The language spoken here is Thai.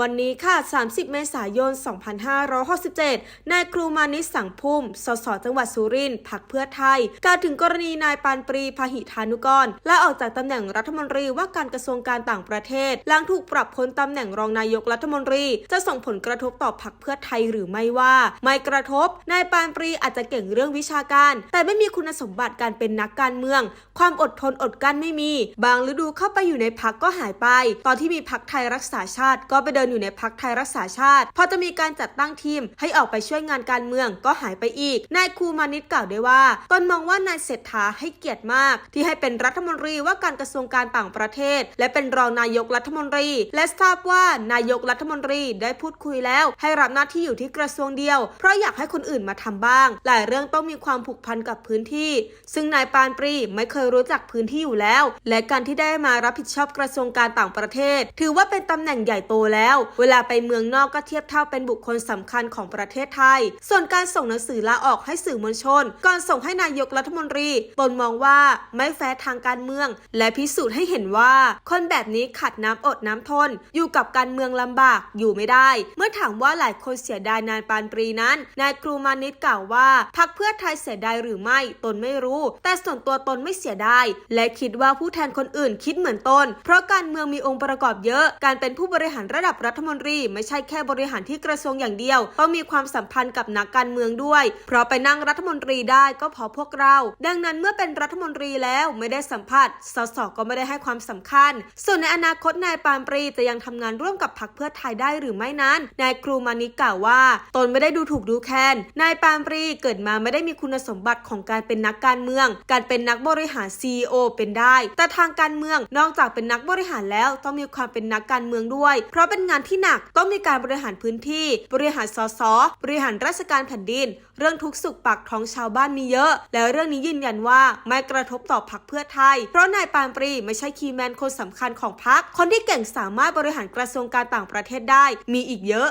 วันนี้ค่ะ 30 เมษายน 2567 นายครูมานิสสังพุ่ม สส จังหวัดสุรินทร์พักเพื่อไทย กล่าวถึงกรณีนายปานปรีพาหิธานุกรลาออกจากตำแหน่งรัฐมนตรีว่าการกระทรวงการต่างประเทศ หลังถูกปรับพ้นตำแหน่งรองนายกรัฐมนตรี จะส่งผลกระทบต่อพักเพื่อไทยหรือไม่ว่า ไม่กระทบ นายปานปรีอาจจะเก่งเรื่องวิชาการ แต่ไม่มีคุณสมบัติการเป็นนักการเมือง ความอดทนอดกลั้นไม่มี บางฤดูเข้าไปอยู่ในพักก็หายไป ตอนที่มีพักไทยรักษาชาติก็ไปเดินอยู่ในพักไทยรักษาชาติ พอจะมีการจัดตั้งทีมให้ออกไปช่วยงานการเมืองก็หายไปอีก นายครูมานิตกล่าวได้วยว่าตนมองว่านายเศรษฐาให้เกียรติมาก ที่ให้เป็นรัฐมนตรีว่าการกระทรวงการต่างประเทศ และเป็นรองนายกรัฐมนตรี และทราบว่านายกรัฐมนตรีได้พูดคุยแล้ว ให้รับหน้าที่อยู่ที่กระทรวงเดียว เพราะอยากให้คนอื่นมาทำบ้าง หลายเรื่องต้องมีความผูกพันกับพื้นที่ ซึ่งนายปานปรีไม่เคยรู้จักพื้นที่อยู่แล้ว และการที่ได้มารับผิดชอบกระทรวงการต่างประเทศ ถือว่าเป็นตำแหน่งใหญ่โตแล้วเวลาไปเมืองนอกก็เทียบเท่าเป็นบุคคลสำคัญของประเทศไทย ส่วนการส่งหนังสือลาออกให้สื่อมวลชน ก่อนส่งให้นายกรัฐมนตรี ตนมองว่าไม่แฟร์ทางการเมือง และพิสูจน์ให้เห็นว่า คนแบบนี้ขัดน้ำอดน้ำทน อยู่กับการเมืองลำบากอยู่ไม่ได้ เมื่อถามว่าหลายคนเสียดายนายปานปรีนั้น นายครูมานิตกล่าวว่าพักเพื่อไทยเสียดายหรือไม่ ตนไม่รู้ แต่ส่วนตัวตนไม่เสียดายและคิดว่าผู้แทนคนอื่นคิดเหมือนตน เพราะการเมืองมีองค์ประกอบเยอะ การเป็นผู้บริหารระดับรัฐมนตรีไม่ใช่แค่บริหารที่กระทรวงอย่างเดียว ต้องมีความสัมพันธ์กับนักการเมืองด้วย เพราะไปนั่งรัฐมนตรีได้ก็เพราะพวกเรา ดังนั้นเมื่อเป็นรัฐมนตรีแล้วไม่ได้สัมผัสสสก็ไม่ได้ให้ความสำคัญ ส่วนในอนาคตนายปานปรีจะยังทำงานร่วมกับพรรคเพื่อไทยได้หรือไม่นั้น นายครูมานิกกล่าวว่า ตนไม่ได้ดูถูกดูแคลนนายปานปรีเกิดมาไม่ได้มีคุณสมบัติของการเป็นนักการเมือง การเป็นนักบริหาร CEO เป็นได้ แต่ทางการเมืองนอกจากเป็นนักบริหารแล้วต้องมีความเป็นนักการเมืองด้วย เพราะเป็นงานที่หนักต้องมีการบริหารพื้นที่ บริหารสสบริหารราชการแผ่นดิน เรื่องทุกสุขปากท้องชาวบ้านมีเยอะ แล้วเรื่องนี้ยืนยันว่าไม่กระทบต่อพรรคเพื่อไทย เพราะนายปานปรีไม่ใช่คีย์แมนคนสำคัญของพรรคคนที่เก่งสามารถบริหารกระทรวงการต่างประเทศได้ มีอีกเยอะ